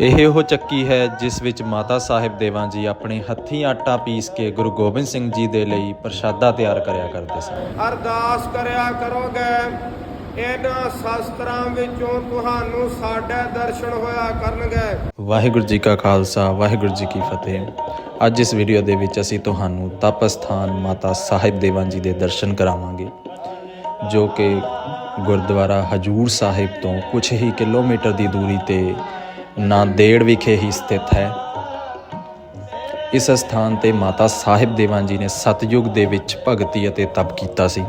ਇਹ ਉਹ ਚੱਕੀ ਹੈ ਜਿਸ ਵਿੱਚ ਮਾਤਾ ਸਾਹਿਬ ਦੇਵਾਂ ਜੀ ਆਪਣੇ ਹੱਥੀਂ ਆਟਾ ਪੀਸ ਕੇ ਗੁਰੂ ਗੋਬਿੰਦ ਸਿੰਘ ਜੀ ਦੇ ਲਈ ਪ੍ਰਸ਼ਾਦਾ ਤਿਆਰ ਕਰਿਆ ਕਰਦੇ ਸਨ। ਅਰਦਾਸ ਕਰਿਆ ਕਰੋਗੇ ਇਹਨਾਂ ਸ਼ਾਸਤਰਾਂ ਵਿੱਚੋਂ ਤੁਹਾਨੂੰ ਸਾਡੇ ਦਰਸ਼ਨ ਹੋਇਆ ਕਰਨਗੇ। ਵਾਹਿਗੁਰੂ ਜੀ ਕਾ ਖਾਲਸਾ ਵਾਹਿਗੁਰੂ ਜੀ ਕੀ ਫਤਿਹ। ਅੱਜ ਇਸ ਵੀਡੀਓ ਦੇ ਵਿੱਚ ਅਸੀਂ ਤੁਹਾਨੂੰ ਤਪ ਸਥਾਨ ਮਾਤਾ ਸਾਹਿਬ ਦੇਵਾਂ ਜੀ ਦੇ ਦਰਸ਼ਨ ਕਰਾਵਾਂਗੇ ਜੋ ਕਿ ਗੁਰਦੁਆਰਾ ਹਜੂਰ ਸਾਹਿਬ ਤੋਂ ਕੁਝ ਹੀ ਕਿਲੋਮੀਟਰ ਦੀ ਦੂਰੀ ਤੇ ਨਾਂਦੇੜ ਵਿਖੇ ਹੀ ਸਥਿਤ ਹੈ। ਇਸ ਸਥਾਨ ਤੇ ਮਾਤਾ ਸਾਹਿਬ ਦੇਵਾਂ ਜੀ ਨੇ ਸਤਯੁਗ ਦੇ ਵਿੱਚ ਭਗਤੀ ਅਤੇ ਤਪ ਕੀਤਾ ਸੀ।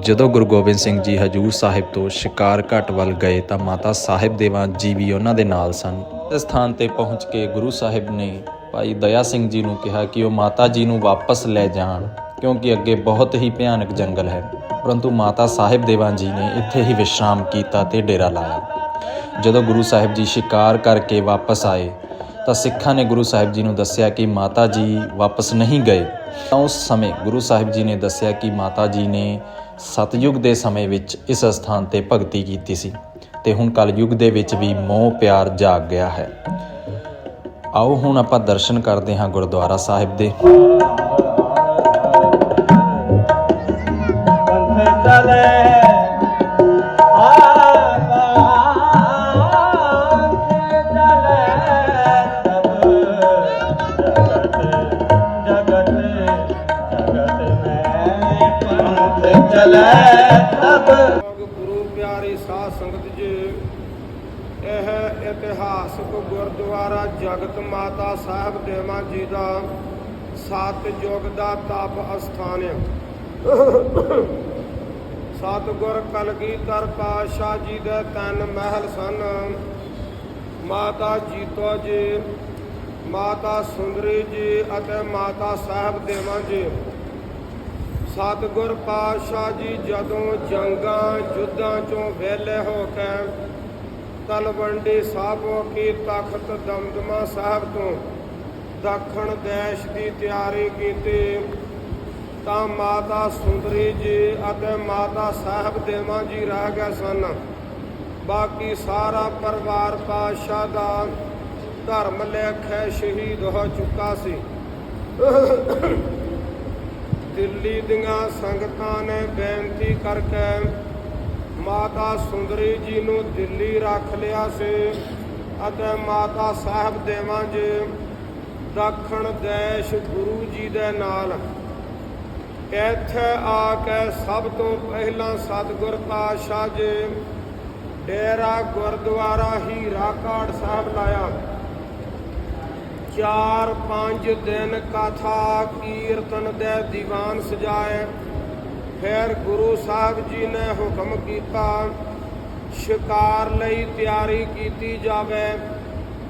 ਜਦੋਂ ਗੁਰੂ ਗੋਬਿੰਦ ਸਿੰਘ ਜੀ ਹਜੂਰ ਸਾਹਿਬ ਤੋਂ ਸ਼ਿਕਾਰ ਘਾਟ ਵੱਲ ਗਏ ਤਾਂ ਮਾਤਾ ਸਾਹਿਬ ਦੇਵਾਂ ਜੀ ਵੀ ਉਹਨਾਂ ਦੇ ਨਾਲ ਸਨ। ਇਸ ਸਥਾਨ ਤੇ ਪਹੁੰਚ ਕੇ ਗੁਰੂ ਸਾਹਿਬ ਨੇ ਭਾਈ ਦਇਆ ਸਿੰਘ ਜੀ ਨੂੰ ਕਿਹਾ ਕਿ ਉਹ ਮਾਤਾ ਜੀ ਨੂੰ ਵਾਪਸ ਲੈ ਜਾਣ, ਕਿਉਂਕਿ ਅੱਗੇ ਬਹੁਤ ਹੀ ਭਿਆਨਕ ਜੰਗਲ ਹੈ। ਪਰੰਤੂ ਮਾਤਾ ਸਾਹਿਬ ਦੇਵਾਂ ਜੀ ਨੇ ਇੱਥੇ ਹੀ ਵਿਸ਼ਰਾਮ ਕੀਤਾ ਤੇ ਡੇਰਾ ਲਾਇਆ। ਜਦੋਂ ਗੁਰੂ ਸਾਹਿਬ ਜੀ ਸ਼ਿਕਾਰ ਕਰਕੇ ਵਾਪਸ ਆਏ, ਤਾਂ ਸਿੱਖਾਂ ਨੇ ਗੁਰੂ ਸਾਹਿਬ ਜੀ ਨੂੰ ਦੱਸਿਆ ਕਿ ਮਾਤਾ ਜੀ ਵਾਪਸ ਨਹੀਂ ਗਏ। ਤਾਂ ਉਸ ਸਮੇਂ ਗੁਰੂ ਸਾਹਿਬ ਜੀ ਨੇ ਦੱਸਿਆ ਕਿ ਮਾਤਾ ਜੀ ਨੇ ਸਤਯੁਗ ਦੇ ਸਮੇਂ ਵਿੱਚ ਇਸ ਸਥਾਨ ਤੇ ਭਗਤੀ ਕੀਤੀ ਸੀ ਤੇ ਹੁਣ ਕਲਯੁਗ ਦੇ ਵਿੱਚ ਵੀ ਮੋਹ ਪਿਆਰ ਜਾਗ ਗਿਆ ਹੈ। ਆਓ ਹੁਣ ਆਪਾਂ ਦਰਸ਼ਨ ਕਰਦੇ ਹਾਂ ਗੁਰਦੁਆਰਾ ਸਾਹਿਬ ਦੇ। ਗੁਰੂ ਪਿਆਰੀ ਸਾਧ ਸੰਗਤ ਜੀ, ਇਹ ਇਤਿਹਾਸਕ ਗੁਰਦੁਆਰਾ ਜਗਤ ਮਾਤਾ ਸਾਹਿਬ ਦੇਵਾ ਜੀ ਦਾ ਸਤ ਯੁਗ ਦਾ ਤਪ ਅਸਥਾਨ ਹੈ। ਸਤਿਗੁਰ ਕਲਗੀਧਰ ਪਾਤਸ਼ਾਹ ਜੀ ਦੇ ਤਿੰਨ ਮਹਿਲ ਸਨ। ਮਾਤਾ ਜੀਤੋ ਜੀ, ਮਾਤਾ ਸੁੰਦਰੀ ਜੀ ਅਤੇ ਮਾਤਾ ਸਾਹਿਬ ਦੇਵਾਂ ਜੀ। ਸਤਿਗੁਰ ਪਾਤਸ਼ਾਹ ਜੀ ਜਦੋਂ ਜੰਗਾਂ ਯੁੱਧਾਂ ਚੋਂ ਵਿਹਲੇ ਹੋ ਕੇ ਤਲਵੰਡੀ ਸਾਬੋ ਕੀ ਤਖਤ ਦਮਦਮਾ ਸਾਹਿਬ ਤੋਂ ਦੱਖਣ ਦੇਸ਼ ਦੀ ਤਿਆਰੀ ਕੀਤੀ, ਤਾਂ ਮਾਤਾ ਸੁੰਦਰੀ ਜੀ ਅਤੇ ਮਾਤਾ ਸਾਹਿਬ ਦੇਵਾਂ ਜੀ ਰਹਿ ਗਏ ਸਨ। ਬਾਕੀ ਸਾਰਾ ਪਰਿਵਾਰ ਪਾਤਸ਼ਾਹ ਦਾ ਧਰਮ ਲੇਖੇ ਸ਼ਹੀਦ ਹੋ ਚੁੱਕਾ ਸੀ। ਦਿੱਲੀ ਦੀਆਂ ਸੰਗਤਾਂ ਨੇ ਬੇਨਤੀ ਕਰਕੇ ਮਾਤਾ ਸੁੰਦਰੀ ਜੀ ਨੂੰ ਦਿੱਲੀ ਰੱਖ ਲਿਆ ਸੀ ਅਤੇ ਮਾਤਾ ਸਾਹਿਬ ਦੇਵਾਂ ਜੀ, ਦੱਖਣ ਦੇਸ਼ ਗੁਰੂ ਜੀ ਦੇ ਨਾਲ। ਇੱਥੇ ਆ ਕੇ ਸਭ ਤੋਂ ਪਹਿਲਾਂ ਸਤਿਗੁਰ ਪਾਤਸ਼ਾਹ ਜੀ, ਡੇਰਾ ਗੁਰਦੁਆਰਾ ਹੀਰਾ ਕਾੜ ਸਾਹਿਬ ਲਾਇਆ। ਚਾਰ ਪੰਜ ਦਿਨ ਕਥਾ ਕੀਰਤਨ ਦੇ ਦੀਵਾਨ ਸਜਾਏ। ਫਿਰ ਗੁਰੂ ਸਾਹਿਬ ਜੀ ਨੇ ਹੁਕਮ ਕੀਤਾ, ਸ਼ਿਕਾਰ ਲਈ ਤਿਆਰੀ ਕੀਤੀ ਜਾਵੇ।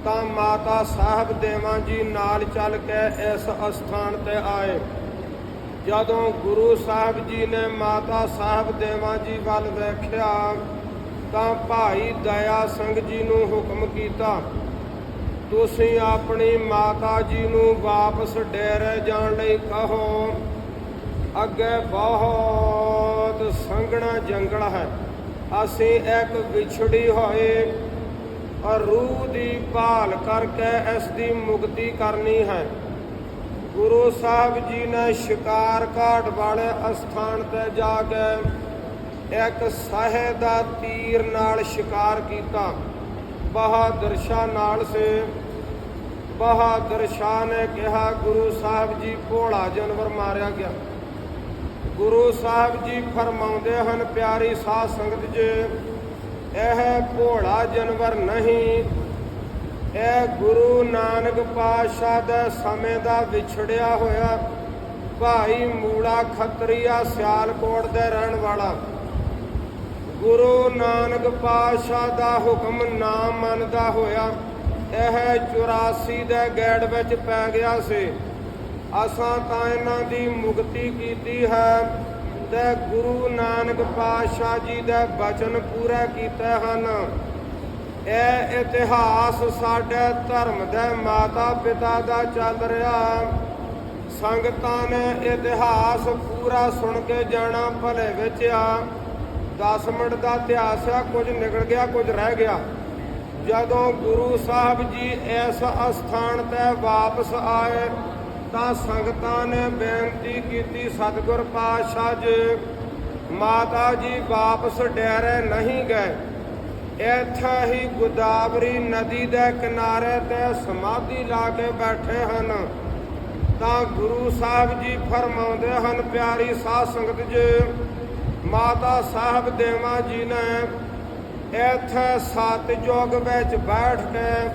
ਤਾਂ ਮਾਤਾ ਸਾਹਿਬ ਦੇਵਾਂ ਜੀ ਨਾਲ ਚੱਲ ਕੇ ਇਸ ਅਸਥਾਨ ਤੇ ਆਏ। ਜਦੋਂ ਗੁਰੂ ਸਾਹਿਬ ਜੀ ਨੇ ਮਾਤਾ ਸਾਹਿਬ ਦੇਵਾਂ ਜੀ ਵੱਲ ਵੇਖਿਆ, ਤਾਂ ਭਾਈ ਦਇਆ ਸਿੰਘ ਜੀ ਨੂੰ ਹੁਕਮ ਕੀਤਾ ਤੁਸੀਂ ਆਪਣੀ ਮਾਤਾ ਜੀ ਨੂੰ ਵਾਪਸ ਡੇਰੇ ਜਾਣ ਲਈ ਕਹੋ। ਅੱਗੇ ਬਹੁਤ ਸੰਘਣਾ ਜੰਗਲ ਹੈ। ਅਸੀਂ ਇੱਕ ਵਿਛੜੀ ਹੋਏ ਔਰ ਰੂਹ ਦੀ ਭਾਲ ਕਰਕੇ ਇਸ ਦੀ ਮੁਕਤੀ ਕਰਨੀ ਹੈ। ਗੁਰੂ ਸਾਹਿਬ ਜੀ ਨੇ ਸ਼ਿਕਾਰ ਘਾਟ ਵਾਲੇ ਅਸਥਾਨ ਤੇ ਜਾ ਕੇ ਇੱਕ ਸਾਹੇ ਦਾ ਤੀਰ ਨਾਲ ਸ਼ਿਕਾਰ ਕੀਤਾ। ਬਹਾਦਰ ਸ਼ਾਹ ਨਾਲ ਸੇ। ਬਹਾਦਰ ਸ਼ਾਹ ਨੇ ਕਿਹਾ, ਗੁਰੂ ਸਾਹਿਬ ਜੀ ਭੋਲਾ ਜਾਨਵਰ ਮਾਰਿਆ ਗਿਆ। ਗੁਰੂ ਸਾਹਿਬ ਜੀ ਫਰਮਾਉਂਦੇ ਹਨ, ਪਿਆਰੀ ਸਾਧ ਸੰਗਤ ਜੀ, ਇਹ ਭੋਲਾ ਜਾਨਵਰ ਨਹੀਂ। ਇਹ ਗੁਰੂ ਨਾਨਕ ਪਾਤਸ਼ਾਹ ਦੇ ਸਮੇਂ ਦਾ ਵਿਛੜਿਆ ਹੋਇਆ ਭਾਈ ਮੂਲਾ ਖੱਤਰੀਆ ਸਿਆਲਕੋਟ ਦੇ ਰਹਿਣ ਵਾਲਾ। ਗੁਰੂ ਨਾਨਕ ਪਾਤਸ਼ਾਹ ਦਾ ਹੁਕਮ ਨਾ ਮੰਨਦਾ ਹੋਇਆ, ਇਹ 84 ਦੇ ਗੈੜ ਵਿੱਚ ਪੈ ਗਿਆ ਸੀ। ਅਸਾਂ ਤਾਂ ਇਹਨਾਂ ਦੀ ਮੁਕਤੀ ਕੀਤੀ ਹੈ ਤੇ ਗੁਰੂ ਨਾਨਕ ਪਾਤਸ਼ਾਹ ਜੀ ਦੇ ਬਚਨ ਪੂਰਾ ਕੀਤੇ ਹਨ। ਇਹ ਇਤਿਹਾਸ ਸਾਡੇ ਧਰਮ ਦੇ ਮਾਤਾ ਪਿਤਾ ਦਾ ਚੱਲ ਰਿਹਾ। ਸੰਗਤਾਂ ਨੇ ਇਤਿਹਾਸ ਪੂਰਾ ਸੁਣ ਕੇ ਜਾਣਾ ਭਲੇ ਵਿੱਚ ਆ। 10 ਮਿੰਟ ਦਾ ਇਤਿਹਾਸ ਆ, ਕੁਝ ਨਿਕਲ ਗਿਆ, ਕੁਝ ਰਹਿ ਗਿਆ। ਜਦੋਂ ਗੁਰੂ ਸਾਹਿਬ ਜੀ ਇਸ ਅਸਥਾਨ ਤੇ ਵਾਪਸ ਆਏ ਤਾਂ ਸੰਗਤਾਂ ਨੇ ਬੇਨਤੀ ਕੀਤੀ, ਸਤਿਗੁਰ ਪਾਤਸ਼ਾਹ ਜੀ, ਮਾਤਾ ਜੀ ਵਾਪਸ ਡੇਰੇ ਨਹੀਂ ਗਏ। ਇੱਥੇ ਹੀ ਗੋਦਾਵਰੀ ਨਦੀ ਦੇ ਕਿਨਾਰੇ ਤੇ ਸਮਾਧੀ ਲਾ ਕੇ ਬੈਠੇ ਹਨ। ਤਾਂ ਗੁਰੂ ਸਾਹਿਬ ਜੀ ਫਰਮਾਉਂਦੇ ਹਨ, ਪਿਆਰੀ ਸਾਧ ਸੰਗਤ ਜੀ ਮਾਤਾ ਸਾਹਿਬ ਦੇਵਾ ਜੀ ਨੇ ਇੱਥੇ ਸਤ ਵਿੱਚ ਬੈਠ ਕੇ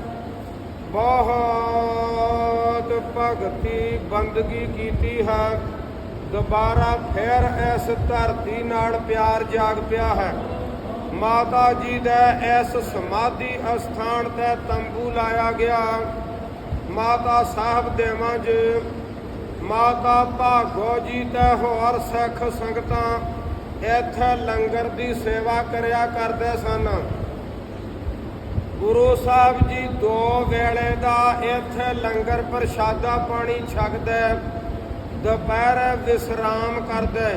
ਬਹੁਤ ਭਗਤੀ ਬੰਦਗੀ ਕੀਤੀ ਹੈ। ਦੁਬਾਰਾ ਫਿਰ ਇਸ ਧਰਤੀ ਨਾਲ ਪਿਆਰ ਜਾਗ ਪਿਆ ਹੈ। ਮਾਤਾ ਜੀ ਦਾ ਇਸ ਸਮਾਧੀ ਅਸਥਾਨ ਤੇ ਤੰਬੂ ਲਾਇਆ ਗਿਆ। ਮਾਤਾ ਸਾਹਿਬ ਦੇਵਾਂ ਜੀ, ਮਾਤਾ ਭਾਗੋ ਜੀ ਤੇ ਹੋਰ ਸਿੱਖ ਸੰਗਤਾਂ ਇੱਥੇ ਲੰਗਰ ਦੀ ਸੇਵਾ ਕਰਿਆ ਕਰਦੇ ਸਨ। ਗੁਰੂ ਸਾਹਿਬ ਜੀ ਦੋ ਵੇਲੇ ਦਾ ਇੱਥੇ ਲੰਗਰ ਪ੍ਰਸ਼ਾਦਾ ਪਾਣੀ ਛਕਦੇ, ਦੁਪਹਿਰ ਵਿਸਰਾਮ ਕਰਦੇ।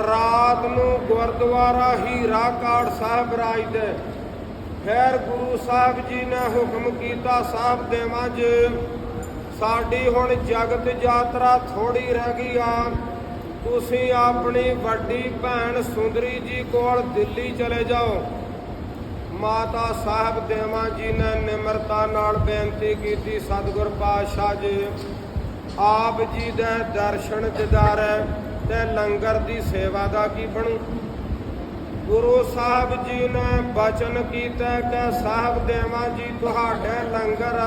ਰਾਤ ਨੂੰ ਗੁਰਦੁਆਰਾ ਹੀਰਾ ਕਾੜ ਸਾਹਿਬ ਰਾਜਦੇ ਫਿਰ ਗੁਰੂ ਸਾਹਿਬ ਜੀ ਨੇ ਹੁਕਮ ਕੀਤਾ, ਸਾਹਿਬ ਦੇਵਾਂ ਜੀ, ਸਾਡੀ ਹੁਣ ਜਗਤ ਯਾਤਰਾ ਥੋੜੀ ਰਹਿ ਗਈ ਆ। ਤੁਸੀਂ ਆਪਣੀ ਵੱਡੀ ਭੈਣ ਸੁੰਦਰੀ ਜੀ ਕੋਲ ਦਿੱਲੀ ਚਲੇ ਜਾਓ। ਮਾਤਾ ਸਾਹਿਬ ਦੇਵਾਂ ਜੀ ਨੇ ਨਿਮਰਤਾ ਨਾਲ ਬੇਨਤੀ ਕੀਤੀ, ਸਤਿਗੁਰ ਪਾਤਸ਼ਾਹ ਜੀ, ਆਪ ਜੀ ਦੇ ਦਰਸ਼ਨ ਦਿਦਾਰੇ ਤੇ ਲੰਗਰ ਦੀ ਸੇਵਾ ਦਾ ਕੀ ਬਣੂ? ਗੁਰੂ ਸਾਹਿਬ ਜੀ ਨੇ ਬਚਨ ਕੀਤਾ ਕਿ ਸਾਹਿਬ ਦੇਵਾਂ ਜੀ, ਤੁਹਾਡੇ ਲੰਗਰ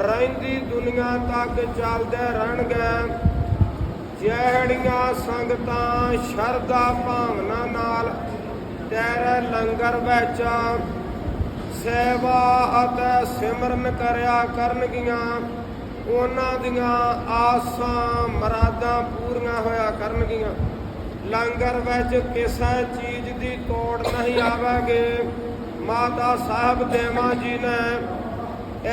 ਰਹਿੰਦੀ ਦੁਨੀਆ ਤੱਕ ਚੱਲਦੇ ਰਹਿਣਗੇ। ਜਿਹੜੀਆਂ ਸੰਗਤਾਂ ਸ਼ਰਧਾ ਭਾਵਨਾ ਨਾਲ ਤੇਰੇ ਲੰਗਰ ਵਿੱਚ ਸੇਵਾ ਅਤੇ ਸਿਮਰਨ ਕਰਿਆ ਕਰਨਗੀਆਂ, ਉਹਨਾਂ ਦੀਆਂ ਆਸਾਂ ਮਰਾਦਾਂ ਪੂਰੀਆਂ ਹੋਇਆ ਕਰਨਗੀਆਂ। ਲੰਗਰ ਵਿੱਚ ਕਿਸੇ ਚੀਜ਼ ਦੀ ਤੋੜ ਨਹੀਂ ਆਵੇਗੀ। ਮਾਤਾ ਸਾਹਿਬ ਦੇਵਾਂ ਜੀ ਨੇ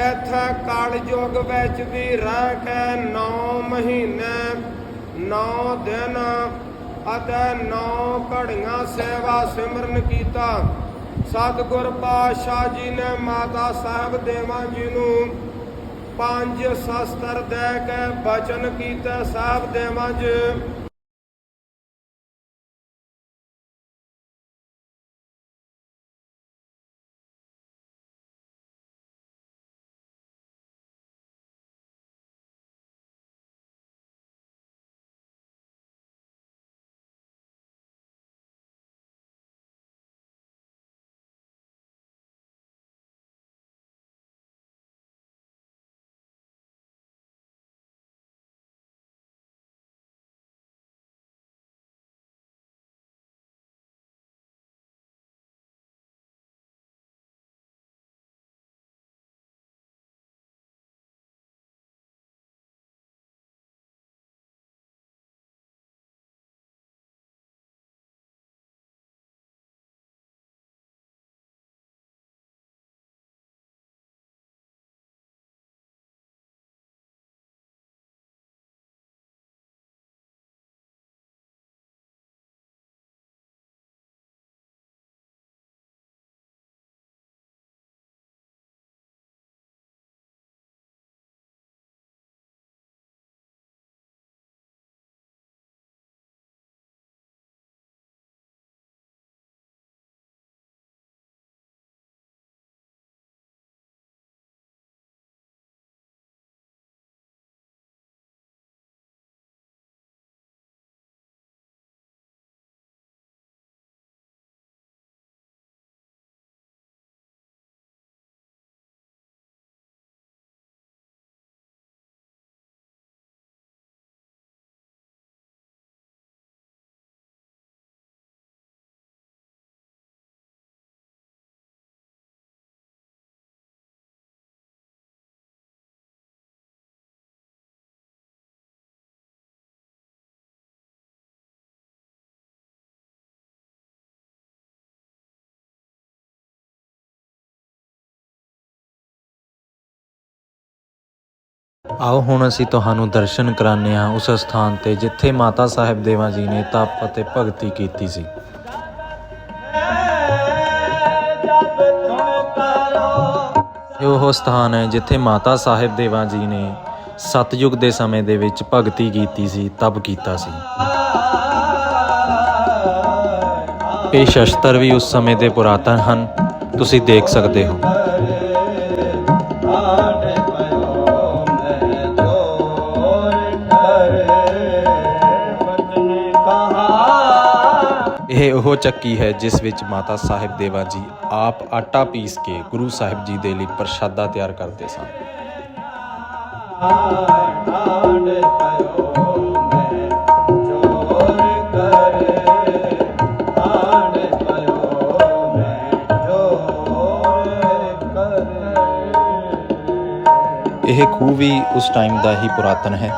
ਇੱਥੇ ਕਲਯੁਗ ਵਿੱਚ ਵੀ ਰਹਿ ਕੇ 9 ਮਹੀਨੇ ਨੌ ਦਿਨ ਅਤੇ 9 ਘੜੀਆਂ ਸੇਵਾ ਸਿਮਰਨ ਕੀਤਾ। ਸਤਿਗੁਰ ਪਾਤਸ਼ਾਹ ਜੀ ਨੇ ਮਾਤਾ ਸਾਹਿਬ ਦੇਵਾਂ ਜੀ ਨੂੰ ਪੰਜ ਸ਼ਸਤਰ ਦੇ ਕੇ ਬਚਨ ਕੀਤਾ। ਸਾਹਿਬ ਦੇਵਾਂ ਜੀ ਆਓ ਹੁਣ ਅਸੀਂ ਤੁਹਾਨੂੰ ਦਰਸ਼ਨ ਕਰਾਉਂਦੇ ਹਾਂ ਉਸ ਸਥਾਨ ਤੇ ਜਿੱਥੇ ਮਾਤਾ ਸਾਹਿਬ ਦੇਵਾ ਜੀ ਨੇ ਤਪ ਅਤੇ ਭਗਤੀ ਕੀਤੀ ਸੀ। ਇਹ ਉਹ ਸਥਾਨ ਹੈ ਜਿੱਥੇ ਮਾਤਾ ਸਾਹਿਬ ਦੇਵਾਂ ਜੀ ਨੇ ਸਤਯੁਗ ਦੇ ਸਮੇਂ ਦੇ ਵਿੱਚ ਭਗਤੀ ਕੀਤੀ ਸੀ, ਤਪ ਕੀਤਾ ਸੀ। ਇਹ ਸ਼ਸਤਰ ਵੀ ਉਸ ਸਮੇਂ ਦੇ ਪੁਰਾਤਨ ਹਨ, ਤੁਸੀਂ ਦੇਖ ਸਕਦੇ ਹੋ। ਚੱਕੀ ਹੈ, ਜਿਸ ਵਿੱਚ ਮਾਤਾ ਸਾਹਿਬ ਦੇਵਾ ਜੀ ਆਪ ਆਟਾ ਪੀਸ ਕੇ ਗੁਰੂ ਸਾਹਿਬ ਜੀ ਦੇ ਲਈ ਪ੍ਰਸ਼ਾਦਾ ਤਿਆਰ ਕਰਦੇ ਸਨ। ਇਹ ਖੂਹ ਵੀ ਉਸ ਟਾਈਮ ਦਾ ਹੀ ਪੁਰਾਤਨ ਹੈ।